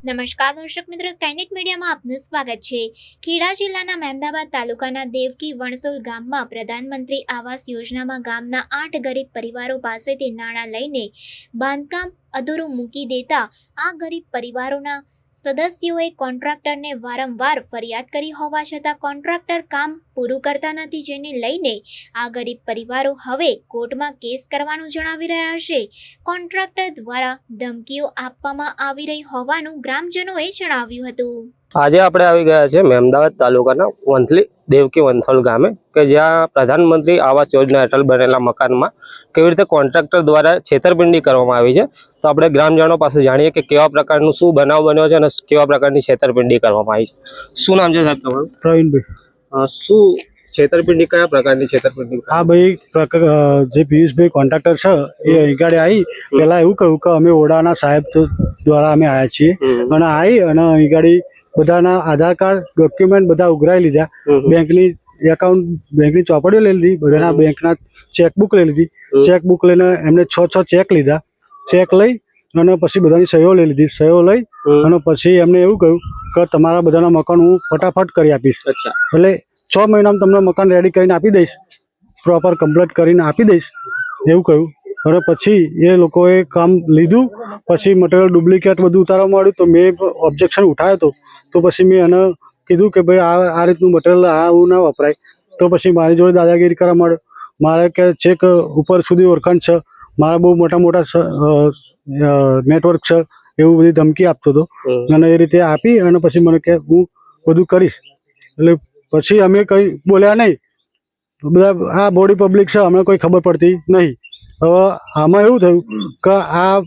નમસ્કાર દર્શક મિત્રો સ્કાયનેટ મીડિયામાં આપનું સ્વાગત છે. ખેડા જિલ્લાના મહેમદાબાદ તાલુકાના દેવકી વણસોલ ગામમાં પ્રધાનમંત્રી આવાસ યોજનામાં ગામના આઠ ગરીબ પરિવારો પાસેથી નાણાં લઈને બાંધકામ અધૂરું મૂકી દેતા આ ગરીબ પરિવારોના સદસ્યોએ કોન્ટ્રાક્ટરને વારંવાર ફરિયાદ કરી હોવા છતાં કોન્ટ્રાક્ટર કામ પૂરું કરતા નથી જેને લઈને આ ગરીબ પરિવારો હવે કોર્ટમાં કેસ કરવાનું જણાવી રહ્યા છે. કોન્ટ્રાક્ટર દ્વારા ધમકીઓ આપવામાં આવી રહી હોવાનું ગ્રામજનોએ જણાવ્યું હતું. આજે આપણે આવી ગયા છે મહેમદાવાદ તાલુકાના વંથલી દેવકી વંથલ ગામે કે જ્યાં પ્રધાનમંત્રી આવાસ યોજના હેઠળ બનેલા મકાનમાં કેવી રીતે કોન્ટ્રાક્ટર દ્વારા છેતરપિંડી કરવામાં આવી છે તો આપણે ગ્રામજનો પાસે જાણીએ કે કેવા પ્રકારનું શું બનાવ બન્યો છે અને કેવા પ્રકારની છેતરપિંડી કરવામાં આવી છે. શું નામ છે સાહેબ તમારું? પ્રવીણભાઈ. શું છેતરપિંડી કયા પ્રકારની છેતરપિંડી? આ ભાઈ જે પિયુષભાઈ કોન્ટ્રાક્ટર છે એ અહીં આવી પહેલા એવું કહ્યું કે અમે ઓડાના સાહેબ દ્વારા અમે આવ્યા છીએ. અને આવી અને અહીં ગાડી બધાના આધાર કાર્ડ ડોક્યુમેન્ટ બધા ઉઘરાઈ લીધા. બેંકની એકાઉન્ટ બેંકની ચોપડીઓ લઈ લીધી બધાના બેંકના ચેકબુક લઈ લીધી. ચેકબુક લઈને એમને છ છ ચેક લીધા. ચેક લઈ અને પછી બધાની સહીઓ લઈ લીધી. સહીઓ લઈ અને પછી એમને એવું કહ્યું કે તમારા બધાના મકાન હું ફટાફટ કરી આપીશ. એટલે છ મહિનામાં તમને મકાન રેડી કરીને આપી દઈશ. પ્રોપર કમ્પ્લીટ કરીને આપી દઈશ. એવું કહ્યું. અને પછી એ લોકોએ કામ લીધું. પછી મટીરિયલ ડુપ્લિકેટ બધું ઉતારવા માંડ્યું. તો મેં ઓબ્જેક્શન ઉઠાવ્યો હતો તો પછી મેં એને કીધું કે ભાઈ આ આ રીતનું મટીરિયલ આ આવું ના વપરાય. તો પછી મારી જોડે દાદાગીરી કરવા માંડ્યો. મારે કે છેક ઉપર સુધી ઓળખાણ છે. મારા બહુ મોટા મોટા નેટવર્ક છે. એવું બધી ધમકી આપતો હતો. અને એ રીતે આપી અને પછી મને કે હું બધું કરીશ. એટલે પછી અમે કંઈ બોલ્યા નહીં. બધા આ બોડી પબ્લિક છે. અમને કોઈ ખબર પડતી નહીં. હવે આમાં એવું થયું કે આ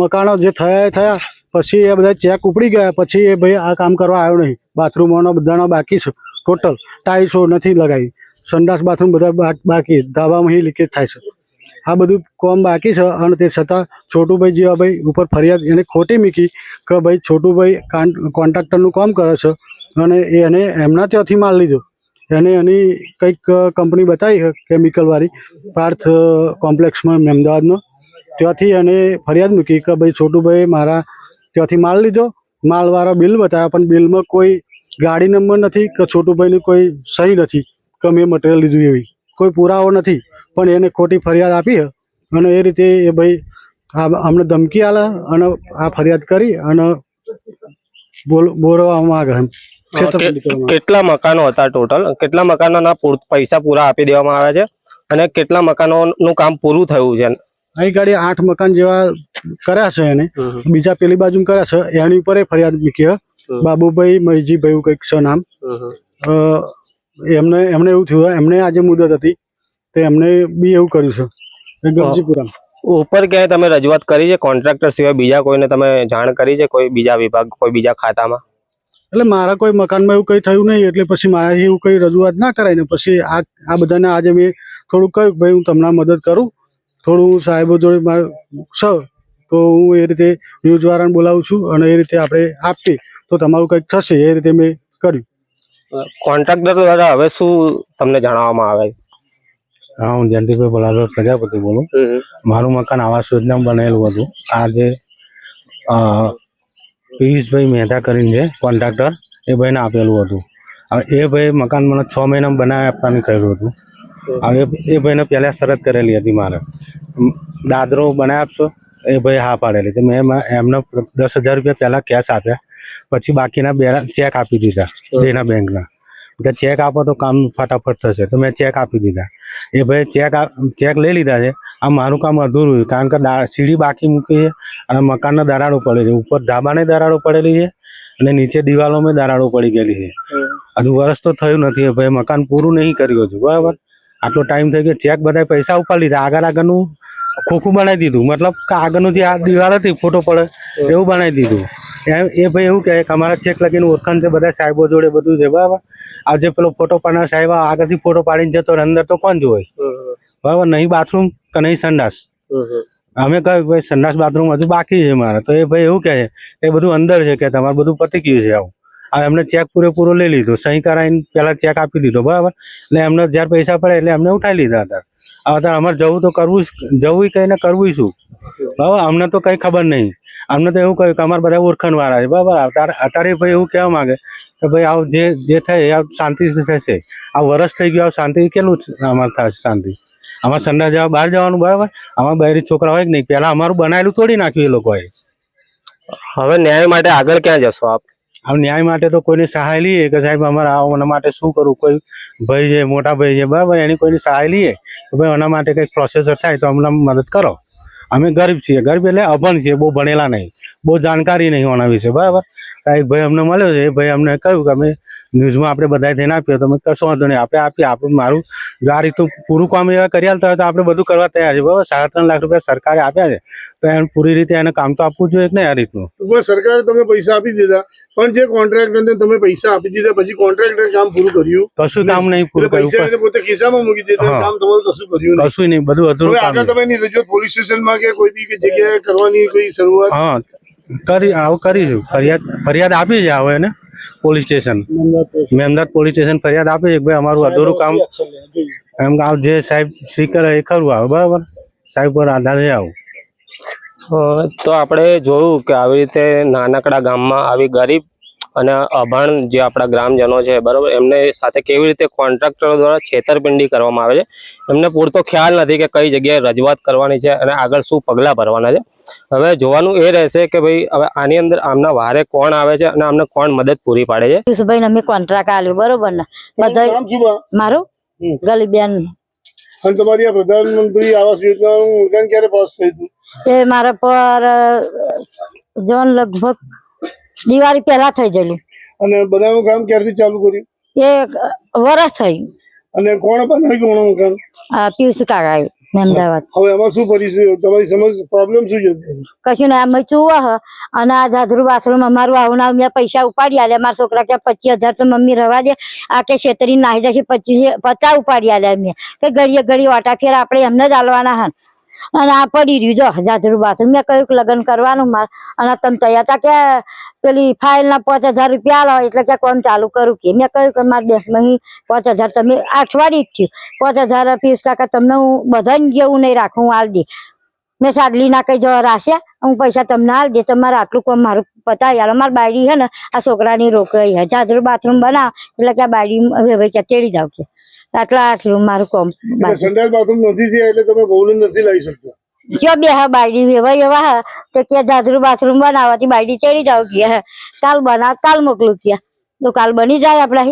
મકાનો જે થયા થયા પછી એ બધા ચેક ઉપડી ગયા પછી એ ભાઈ આ કામ કરવા આવ્યો નહીં. બાથરૂમોનો બધાનો બાકી છે. ટોટલ ટાઇલ્સો નથી લગાવી સંડાસ બાથરૂમ બધા બાકી. ધાબામાં લીકેજ થાય છે. આ બધું કોમ બાકી છે અને તે છતાં છોટુભાઈ જેવા ભાઈ ઉપર ફરિયાદ એને ખોટી મૂકી કે ભાઈ છોટુભાઈ કોન્ટ્રાક્ટરનું કામ કરે છે અને એને એમના ત્યાંથી માલ લીધો. એને એની કંઈક કંપની બતાવી છે કેમિકલવાળી પાર્થ કોમ્પ્લેક્સમાં અમદાવાદમાં ત્યાંથી એને ફરિયાદ મૂકી કે ભાઈ, છોટુભાઈ, મારા ત્યાંથી માલ લીધો. માલવાળા બિલ બતાવ્યા, પણ બિલમાં કોઈ ગાડી નંબર નથી કે છોટુભાઈની કોઈ સહી નથી કે મેં મટીરિયલ લીધું એવી. કોઈ પુરાવો નથી. પણ એને ખોટી ફરિયાદ આપી અને એ રીતે એ ભાઈ અમને ધમકી આલે અને આ ફરિયાદ કરી અને બોલ, બોલવા માગે એમ. કેટલા મકાનો હતા ટોટલ કેટલા મકાનોના પૈસા પૂરા આપી દેવામાં આવ્યા છે? અને કેટલા મકાનોનું કામ પૂરું થયું છે? અહીં ગાડી આઠ મકાન જેવા કર્યા છે એને. બીજા પેલી બાજુ કર્યા છે. એની ઉપર ફરિયાદ મૂકી બાબુભાઈ મહીજીભાઈ કંઈક છે નામ. એમને એમને એવું થયું એમને આજે મુદત હતી. તો એમને બી એવું કર્યું છે. ગમજીપુરા ઉપર ક્યાંય તમે રજૂઆત કરી છે? કોન્ટ્રાક્ટર સિવાય બીજા કોઈને તમે જાણ કરી છે? કોઈ બીજા વિભાગ કોઈ બીજા ખાતામાં? એટલે મારા કોઈ મકાનમાં એવું કંઈ થયું નહીં એટલે પછી મારાથી એવું કંઈ રજૂઆત ના કરાય ને પછી આ આ બધાને આજે મેં થોડું કહ્યું કે ભાઈ હું તમને મદદ કરું. થોડું સાહેબો જોડે મારું છે તો હું એ રીતે ન્યૂઝવાળાને બોલાવું છું અને એ રીતે આપણે આપીએ. તો તમારું કંઈક થશે એ રીતે મેં કર્યું. કોન્ટ્રાક્ટર દ્વારા હવે શું તમને જણાવવામાં આવે? હા હું જયંતિભાઈ ભોલાભાઈ પ્રજાપતિ બોલું. મારું મકાન આવાસ યોજના બનેલું હતું. આજે પિયુષભાઈ મહેતા કરીને છે કોન્ટ્રાક્ટર એ ભાઈને આપેલું હતું. હવે એ ભાઈ મકાન મને છ મહિના બનાવી આપવાનું કહ્યું હતું. હવે એ ભાઈને પહેલાં શરત કરેલી હતી મારે. દાદરો બનાવી આપશો? એ ભાઈ હા પાડેલી. તો મેં એમાં એમને દસ હજાર રૂપિયા પહેલાં કેશ આપ્યા. પછી બાકીના બે ચેક આપી દીધા બેના બેંકના. કે ચેક આપો તો કામ ફટાફટ થશે. તો મેં ચેક આપી દીધા. એ ભાઈ ચેક ચેક લઈ લીધા છે. આ મારું કામ અધૂરું છે. કારણ કે સીડી બાકી મૂકી છે અને મકાનના દરાડો પડેલી છે. ઉપર ધાબાને દરાડો પડેલી છે અને નીચે દિવાલોમાં દરાડો પડી ગયેલી છે. હજુ વર્ષ તો થયું નથી. ભાઈ મકાન પૂરું નહીં કર્યું હજુ. બરાબર? આટલો ટાઈમ થઈ ગયો. ચેક બધા પૈસા ઉપાડી લીધા. આગળ આગળનું ખોખું બનાવી દીધું. મતલબ કે આગળનું જે આ દિવાલ હતી ફોટો પડે એવું બનાવી દીધું. એમ એ ભાઈ એવું કહે કે અમારા ચેક લગીને ઓળખાણ છે બધા સાહેબો જોડે બધું છે. બરાબર? આ જે પેલો ફોટો પાડનાર સાહેબ આગળથી ફોટો પાડીને જતો અંદર તો કોણ જોવે? બરાબર? નહીં બાથરૂમ કે નહીં સંડાસ? અમે કહ્યું ભાઈ સંડાસ બાથરૂમ હજુ બાકી છે મારે. તો એ ભાઈ એવું કહે કે બધું અંદર છે કે તમારે બધું પતી ગયું છે આવું. હવે એમને ચેક પૂરેપૂરો લઈ લીધો. સહી કરાવીને પહેલાં ચેક આપી દીધો. બરાબર? એટલે એમને જ્યારે પૈસા પડે એટલે એમને ઉઠાવી લીધા હતા. હવે અમારે જવું તો કરવું જવું કહીને કરવું શું? બાબા અમને તો કંઈ ખબર નહીં. અમને તો એવું કહ્યું કે અમારે બધા ઓળખાણ વાળા છે. બરાબર, અત્યારે ભાઈ એવું કહેવા માંગે કે ભાઈ આવું જે જે થાય એ શાંતિથી થશે. આ વરસ થઈ ગયું, આ શાંતિ કેટલું અમારે થશે શાંતિ. અમારે સંડા જવા, બહાર જવાનું, બરાબર? અમારા બહેરી છોકરા હોય કે નહીં? પહેલાં અમારું બનાવેલું તોડી નાખ્યું એ લોકોએ. હવે ન્યાય માટે આગળ ક્યાં જશો આપ? આ ન્યાય માટે તો કોઈની સહાય લઈએ કે સાહેબ અમારે આના માટે શું કરવું? કોઈ ભાઈ છે, મોટા ભાઈ છે, બરાબર, એની કોઈની સહાય લઈએ કે ભાઈ આના માટે કંઈક પ્રોસેસર થાય તો અમને મદદ કરો. અમે ગરીબ છીએ, ગરીબ એટલે અભણ છીએ, બહુ ભણેલા નહીં, બહુ જાણકારી નહીં આના વિશે, બરાબર? તો એક ભાઈ અમને મળ્યો છે, એ ભાઈ અમને કહ્યું કે અમે ન્યૂઝમાં આપણે બધાએ થઈને આપ્યો તો અમે કશો વાંધો નહીં, આપણે આપીએ, આપણું, મારું, જો આ રીતનું પૂરું કામ એવા કરી આલતા હોય તો આપણે બધું કરવા તૈયાર છે બરાબર? સાડા ત્રણ લાખ રૂપિયા સરકારે આપ્યા છે, તો એને પૂરી રીતે એને કામ તો આપવું જોઈએ ને આ રીતનું? સરકારે તમે પૈસા આપી દીધા. પણ જે કોન્ટ્રાક્ટરને તમે પૈસા આપી દીધા પછી કોન્ટ્રાક્ટર કામ પૂરું કર્યું. કશું કામ નહીં પૂરું કર્યું પૈસા એને પોતે ખિસ્સામાં મૂકી દીધા કામ તમારું કશું કર્યું નહીં. કશું નહીં બધું અધૂરું કામ આગળ તમે એની રજૂઆત પોલીસ સ્ટેશનમાં કે કોઈ બી જગ્યાએ કરવાની કોઈ શરૂઆત? હા કરી આવું કરીશું ફરિયાદ ફરિયાદ આપી છે હવે એને પોલીસ સ્ટેશન. મેમદાદ પોલીસ સ્ટેશન ફરિયાદ આપી છે ભાઈ અમારું અધૂરું કામ એમ જે સાહેબ સી કરે એ ખરું આવે બરાબર? સાહેબ પર આધાર છે આવું. તો આપણે જોયું કે આવી રીતે નાનકડા ગામમાં આવી ગરીબ અને અભણ જે આપણા ગ્રામજનો છે બરાબર એમને સાથે કેવી રીતે કોન્ટ્રાક્ટરો દ્વારા છેતરપિંડી કરવામાં આવે છે એમને પૂરતો ખ્યાલ નથી કે કઈ જગ્યાએ રજૂઆત કરવાની છે અને આગળ શું પગલાં ભરવાના છે. હવે જોવાનું એ રહેશે કે ભાઈ હવે આની અંદર આમના વારે કોણ આવે છે અને આમને કોણ મદદ પૂરી પાડે છે? પિયુષભાઈ અમે કોન્ટ્રાક્ટ આલ્યો બરોબર ને? બધા? મારું? ગલીબેન. અને તમારી આ પ્રધાનમંત્રી આવાસ યોજનાનું ક્યારે પાસ થયું હતું? એ મારા પર જોન લગભગ દિવાળી પહેલા થઈ ગયેલું. અને બનાવવાનું કામ ક્યારથી ચાલુ કર્યું? એ વરસ થઈ. અને કોણ બનાવ્યું આ પિયુષ કાકા અમદાવાદ. હવે એમાં શું પરિસ્થિતિ? તમારી સમજ પ્રોબ્લેમ શું છે કશું ને આમ ચૂવા હ. અને આ જાજરું બાથરૂમ અમારું આવું ના મેં પૈસા ઉપાડી આલ્યા. મારા છોકરા કે પચીસ હજાર તો મમ્મી રવા દે. આ કે છેતરી નાહી જશે પચીસ પચાસ ઉપાડી આલ્યા મેં કે ઘડીએ ઘડી ઓટા ફેર આપણે એમને જ આલવાના હન. અને આ પડી રહ્યું જો જાજરું બાથરૂમ મેં કહ્યું કે લગ્ન કરવાનું માર. અને તમે તૈયાર હતા કે પેલી ફાઇલ ના પાંચ હજાર રૂપિયા આલો એટલે કે કોણ ચાલુ કરું કે? મેં કહ્યું કે મારા દેશમાં પાંચ હજાર તમે અઠવાડિયું જ થયું. પાંચ હજાર પીસ કાકા તમને હું બધાને જેવું નહીં રાખું, હું દે મેં સાડલી ના કઈ જવા રાખ્યા હું પૈસા તમને આલ દે તમારે આટલું કામ મારું પતાવી આલો મારી બાયડી છે ને, આ છોકરાની રોકાઈ હે જાજરું બાથરૂમ બનાવ. એટલે કે આ બાયડી હવે તેડી જાવ કે. આટલા આટલું મારું કોમ. સંડાસ બાથરૂમ નથી થયા એટલે તમે બહુ નથી લાવી શકતા. કયો બે હા બાયડી એવા હા તો કે જાજરું બાથરૂમ બનાવવાથી બાયડી ચડી જાવ કે કાલ બનાવ કાલ મોકલું કે તો કાલ બની જાય આપણા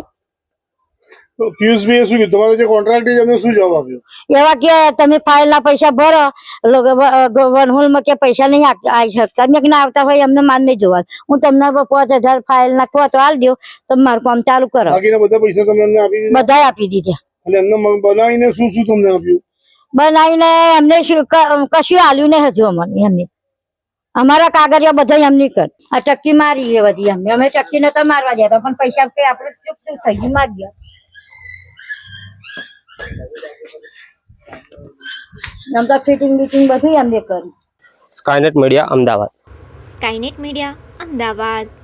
તો શું કીધું? તમારો જે કોન્ટ્રાક્ટ છે એમને શું જવાબ આપ્યો? એવા કે તમે ફાઇલના પૈસા ભરો લોકો વનહોલમાં કે પૈસા નહીં આવી શકતા. મેં ના આવતા હોય એમને માન નહીં જોવાનું. હું તમને પાંચ હજાર ફાઇલના તો હાલ દો તમે મારું કામ ચાલુ કરો. બાકીના બધા પૈસા તમને આપી દીધા? આપી દીધા. અને એમને બનાવીને શું શું તમને આપ્યું? બનાવીને એમને કશું આલ્યું નહીં હજુ અમને એમને. અમારા કાગળિયા બધા એમની કર. આ ટક્કી મારી છે બધી અમને અમે ટક્કી તો મારવા દેતા પણ પૈસા કઈ આપણે ચૂક ચૂક થઈ ગયું મારી ગયા. એમ તો ફિટિંગ બીટિંગ બધું એમને કર્યું. Skynet media Ahmedabad. Skynet media Ahmedabad.